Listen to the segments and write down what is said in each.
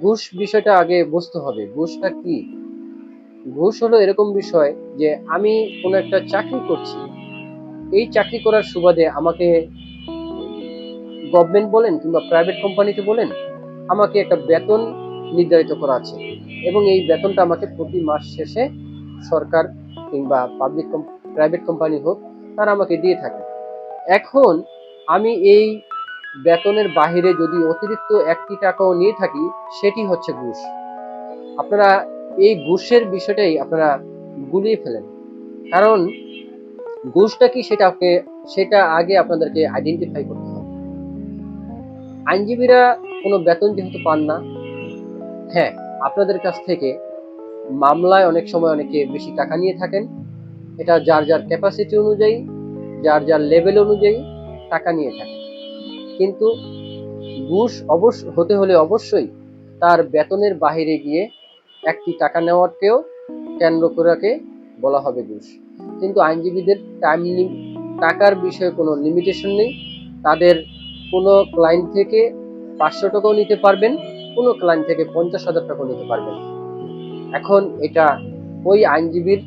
ঘুষ বিষয়টা আগে বুঝতে হবে। ঘুষটা কি? ঘুষ হলো এরকম বিষয় যে আমি কোনো একটা চাকরি করছি। এই চাকরি করার সুবাদে আমাকে গভর্নমেন্ট বলেন কিংবা প্রাইভেট কোম্পানিতে বলেন, আমাকে একটা বেতন নির্ধারিত করা আছে এবং এই বেতনটা আমাকে প্রতি মাস শেষে সরকার কিংবা পাবলিক প্রাইভেট কোম্পানি হোক, তারা আমাকে দিয়ে থাকে। এখন আমি এই বেতনের বাহিরে যদি অতিরিক্ত একটি টাকাও নিয়ে থাকি, সেটি হচ্ছে ঘুষ। আপনারা এই ঘুষের বিষয়টাই আপনারা গুলিয়ে ফেলেন। কারণ ঘুষটা কি সেটাকে, সেটা আগে আপনাদেরকে আইডেন্টিফাই করতে হবে। আইনজীবীরা কোনো বেতন যেহেতু পান না হ্যাঁ আপনাদের কাছ থেকে মামলায় অনেক সময় অনেকে বেশি টাকা নিয়ে থাকেন। এটা যার যার ক্যাপাসিটি অনুযায়ী, যার যার লেভেল অনুযায়ী টাকা নিয়ে থাকেন। কিন্তু ঘুষ অবশ্য, হতে হলে অবশ্যই তার বেতনের বাইরে গিয়ে একটি টাকা নেওয়ারকেও কেন্দ্র করাকে বলা হবে ঘুষ। কিন্তু আইনজীবীদের টাইম টাকার বিষয়ে কোনো লিমিটেশন নেই। তাদের কোনো ক্লায়েন্ট থেকে পাঁচশো টাকাও নিতে পারবেন, কোনো ক্লায়েন্ট থেকে পঞ্চাশ হাজার টাকাও নিতে পারবেন। এখন এটা ওই আইনজীবীর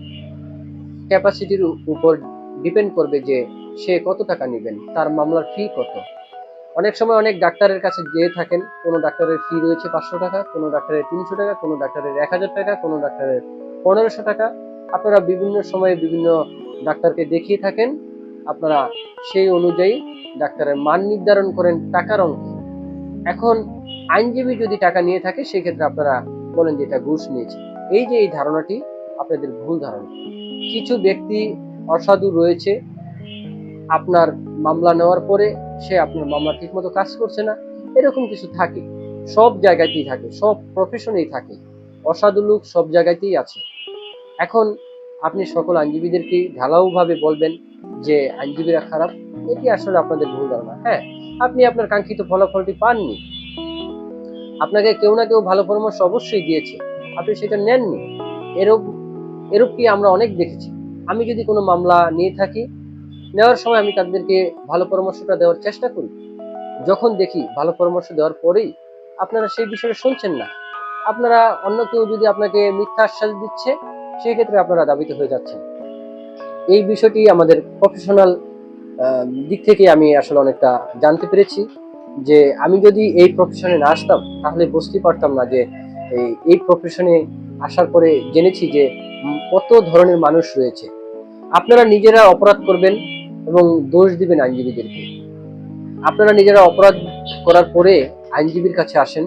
ক্যাপাসিটির উপর ডিপেন্ড করবে যে সে কত টাকা নেবেন, তার মামলার ফি কত। অনেক সময় অনেক ডাক্তারের কাছে যেয়ে থাকেন, কোনো ডাক্তারের ফি রয়েছে পাঁচশো টাকা, কোনো ডাক্তারের তিনশো টাকা, কোনো ডাক্তারের এক হাজার টাকা, কোনো ডাক্তারের পনেরোশো টাকা। আপনারা বিভিন্ন সময়ে বিভিন্ন ডাক্তারকে দেখিয়ে থাকেন। আপনারা সেই অনুযায়ী ডাক্তারের মান নির্ধারণ করেন টাকার অঙ্কে এখন আইনজীবী যদি টাকা নিয়ে থাকে, সেক্ষেত্রে আপনারা বলেন যে এটা ঘুষ নিয়েছে। এই যে এই ধারণাটি, আপনাদের ভুল ধারণা। কিছু ব্যক্তি অসাধু রয়েছে। আপনার মামলা নেওয়ার পরে সে আপনার মামলা ঠিকমতো কাজ করছে না। এরকম কিছু থাকে। সব জায়গাতেই থাকে। সব প্রফেশনেই থাকে। অসাধু লোক সব জায়গাতেই আছে। এখন আপনি সকল আইনজীবীদেরকে ঢালাওভাবে বলবেন যে, আইনজীবীরা খারাপ। এটি আসলে আপনাদের ভুল ধারণা। হ্যাঁ আপনি আপনার কাঙ্ক্ষিত ফলাফলটি পাননি। আপনাকে কেউ না কেউ ভালো পরামর্শ অবশ্যই দিয়েছে। আপনি সেটা নেননি। এরূপ এরূপ কি আমরা অনেক দেখেছি। আমি যদি কোনো মামলা নিয়ে থাকি নেওয়ার সময় আমি তাদেরকে ভালো পরামর্শটা দেওয়ার চেষ্টা করি। যখন দেখি ভালো পরামর্শ দেওয়ার পরেই আপনারা সেই বিষয়ে শুনছেন না। আপনারা অন্য কেউ যদি আপনাকে মিথ্যা আশ্বাস দিচ্ছে সেই ক্ষেত্রে আপনারা দাবিত হয়ে যাচ্ছেন। এই বিষয়টি আমাদের প্রফেশনাল দিক থেকে আমি আসলে অনেকটা জানতে পেরেছি যে আমি যদি এই প্রফেশনে না আসতাম, তাহলে বুঝতে পারতাম না যে এই- এই প্রফেশনে আসার পরে জেনেছি যে কত ধরনের মানুষ রয়েছে। আপনারা নিজেরা অপরাধ করবেন এবং দোষ দিবেন আইনজীবীদেরকে। আপনারা নিজেরা অপরাধ করার পরে আইনজীবীর কাছে আসেন।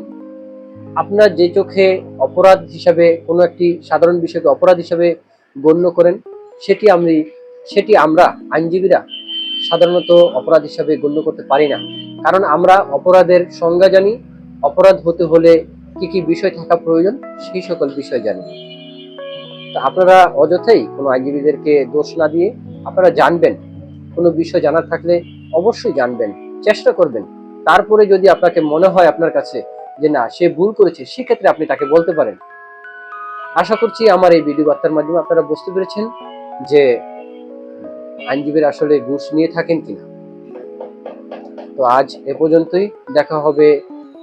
আপনার যে চোখে অপরাধ হিসাবে কোনো একটি সাধারণ বিষয়কে অপরাধ হিসাবে গণ্য করেন, সেটি আমি, সেটি আমরা, আইনজীবীরা সাধারণত অপরাধ হিসাবে গণ্য করতে পারি না। কারণ আমরা অপরাধের সংজ্ঞা জানি, অপরাধ হতে হলে কি কি বিষয় থাকা প্রয়োজন, সেই সকল বিষয় জানি। তা আপনারা অযথাই কোনো আইনজীবীদেরকে দোষ না দিয়ে আপনারা জানবেন কোনো বিষয় জানার থাকলে অবশ্যই জানবেন, চেষ্টা করবেন। তারপরে যদি আপনাকে মনে হয় আপনার কাছে যে না, সে ভুল করেছে, সেক্ষেত্রে আপনি তাকে বলতে পারেন। আশা করছি আমার এই ভিডিও বার্তার মাধ্যমে আপনারা বুঝতে পেরেছেন যে আইনজীবীরা আসলে ঘুষ নিয়ে থাকেন কিনা। তো আজ এ পর্যন্তই। দেখা হবে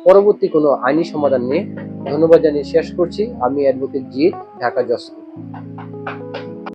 পরবর্তী কোনো আইনি সমাধান নিয়ে। ধন্যবাদ জানিয়ে শেষ করছি। আমি অ্যাডভোকেট জি ঢাকা জজ